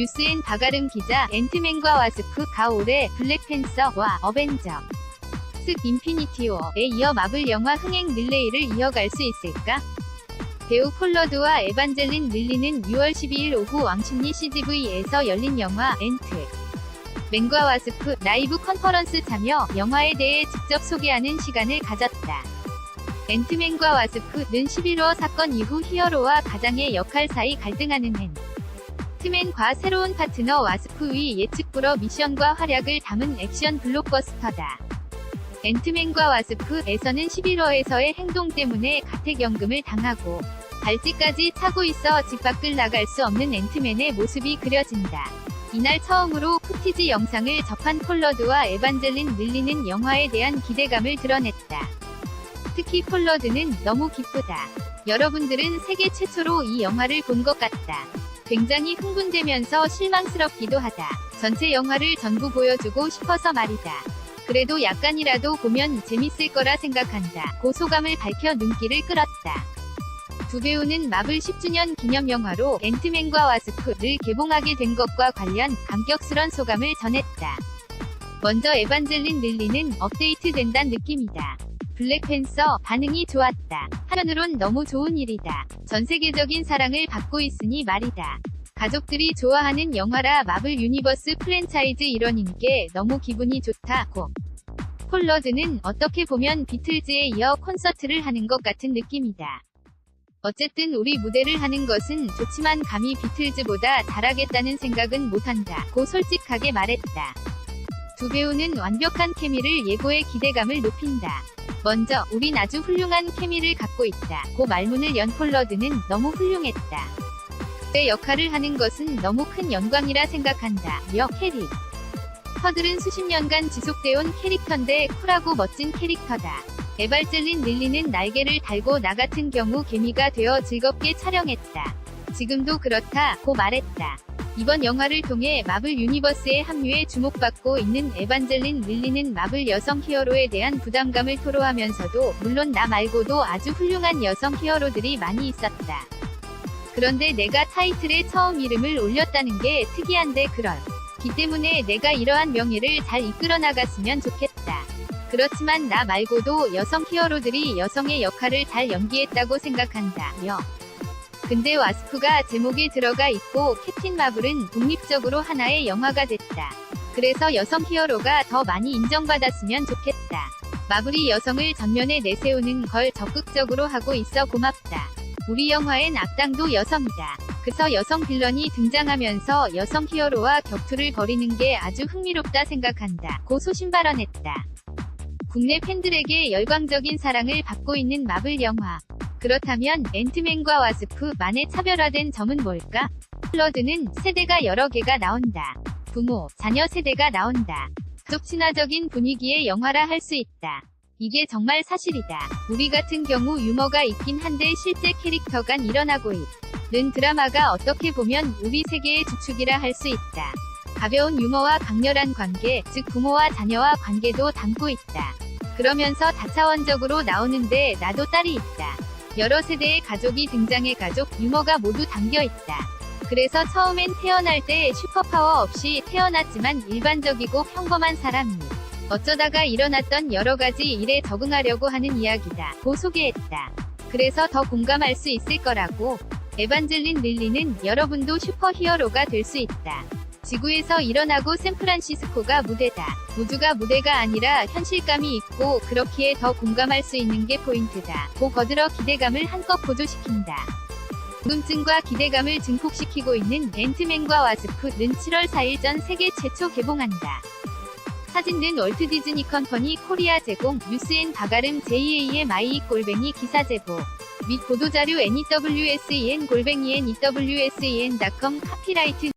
뉴스엔 바가름 기자 앤트맨과 와스프 가올의 블랙팬서 와 어벤져 스 인피니티 워에 이어 마블 영화 흥행 릴레이를 이어갈 수 있을까? 배우 폴러드와 에반젤린 릴리는 6월 12일 오후 왕십리 CGV에서 열린 영화 앤트 맨과 와스프 라이브 컨퍼런스 참여 영화에 대해 직접 소개하는 시간을 가졌다. 앤트맨과 와스프는 11호 사건 이후 히어로와 가장의 역할 사이 갈등하는 앤. 트맨과 새로운 파트너 와스프의 예측 불허 미션과 활약을 담은 액션 블록버스터다. 앤트맨과 와스프에서는 11호에서의 행동 때문에 가택연금을 당하고 발찌까지 차고 있어 집 밖을 나갈 수 없는 앤트맨의 모습이 그려진다. 이날 처음으로 푸티지 영상을 접한 폴러드와 에반젤린 릴리는 영화에 대한 기대감을 드러냈다. 특히 폴러드는 너무 기쁘다. 여러분들은 세계 최초로 이 영화를 본 것 같다. 굉장히 흥분되면서 실망스럽기도 하다. 전체 영화를 전부 보여주고 싶어서 말이다. 그래도 약간이라도 보면 재밌을 거라 생각한다. 고 소감을 밝혀 눈길을 끌었다. 두 배우는 마블 10주년 기념 영화로 앤트맨과 와스프를 개봉하게 된 것과 관련 감격스런 소감을 전했다. 먼저 에반젤린 릴리는 업데이트 된단 느낌이다. 블랙팬서 반응이 좋았다. 한편으론 너무 좋은 일이다. 전 세계적인 사랑을 받고 있으니 말이다. 가족들이 좋아하는 영화라 마블 유니버스 프랜차이즈 일원인 게 너무 기분이 좋다고. 폴러드는 어떻게 보면 비틀즈에 이어 콘서트를 하는 것 같은 느낌이다. 어쨌든 우리 무대를 하는 것은 좋지만 감히 비틀즈보다 잘하겠다는 생각은 못한다. 고 솔직하게 말했다. 두 배우는 완벽한 케미를 예고해 기대감을 높인다. 먼저, 우린 아주 훌륭한 케미를 갖고 있다. 고 말문을 연 폴러드는 너무 훌륭했다. 내 역할을 하는 것은 너무 큰 영광이라 생각한다. 여 캐릭. 퍼들은 수십 년간 지속돼온 캐릭터인데 쿨하고 멋진 캐릭터다. 에발젤린 릴리는 날개를 달고 나 같은 경우 개미가 되어 즐겁게 촬영했다. 지금도 그렇다, 고 말했다. 이번 영화를 통해 마블 유니버스에 합류해 주목받고 있는 에반젤린 릴리는 마블 여성 히어로에 대한 부담감을 토로하면서도 물론 나 말고도 아주 훌륭한 여성 히어로들이 많이 있었다. 그런데 내가 타이틀에 처음 이름을 올렸다는 게 특이한데 그럴. 기 때문에 내가 이러한 명예를 잘 이끌어 나갔으면 좋겠다. 그렇지만 나 말고도 여성 히어로들이 여성의 역할을 잘 연기했다고 생각한다. 여. 근데 와스프가 제목에 들어가 있고 캡틴 마블은 독립적으로 하나의 영화가 됐다. 그래서 여성 히어로가 더 많이 인정받았으면 좋겠다. 마블이 여성을 전면에 내세우는 걸 적극적으로 하고 있어 고맙다. 우리 영화엔 악당도 여성이다. 그래서 여성 빌런이 등장하면서 여성 히어로와 격투를 벌이는 게 아주 흥미롭다 생각한다. 고 소신 발언했다. 국내 팬들에게 열광적인 사랑을 받고 있는 마블 영화. 그렇다면 앤트맨과 와스프만의 차별화된 점은 뭘까? 플러드는 세대가 여러 개가 나온다. 부모, 자녀 세대가 나온다. 가족 친화적인 분위기의 영화라 할 수 있다. 이게 정말 사실이다. 우리 같은 경우 유머가 있긴 한데 실제 캐릭터 간 일어나고 있는 드라마가 어떻게 보면 우리 세계의 주축이라 할 수 있다. 가벼운 유머와 강렬한 관계, 즉 부모와 자녀와 관계도 담고 있다. 그러면서 다차원적으로 나오는데 나도 딸이 있다. 여러 세대의 가족이 등장해 가족 유머가 모두 담겨 있다. 그래서 처음엔 태어날 때 슈퍼파워 없이 태어났지만 일반적이고 평범한 사람이 어쩌다가 일어났던 여러 가지 일에 적응하려고 하는 이야기다. 고 소개했다. 그래서 더 공감할 수 있을 거라고. 에반젤린 릴리는 여러분도 슈퍼히어로가 될 수 있다. 지구에서 일어나고 샌프란시스코가 무대다. 우주가 무대가 아니라 현실감이 있고 그렇기에 더 공감할 수 있는 게 포인트다. 고 거들어 기대감을 한껏 보조시킨다. 궁금증과 기대감을 증폭시키고 있는 앤트맨과 와스프는 7월 4일 전 세계 최초 개봉한다. 사진은 월트 디즈니 컴퍼니 코리아 제공, 뉴스엔 바가름 JAMI 골뱅이 기사 제보. 및 보도자료 NEWSEN 골뱅이 NEWSEN.com 카피라이트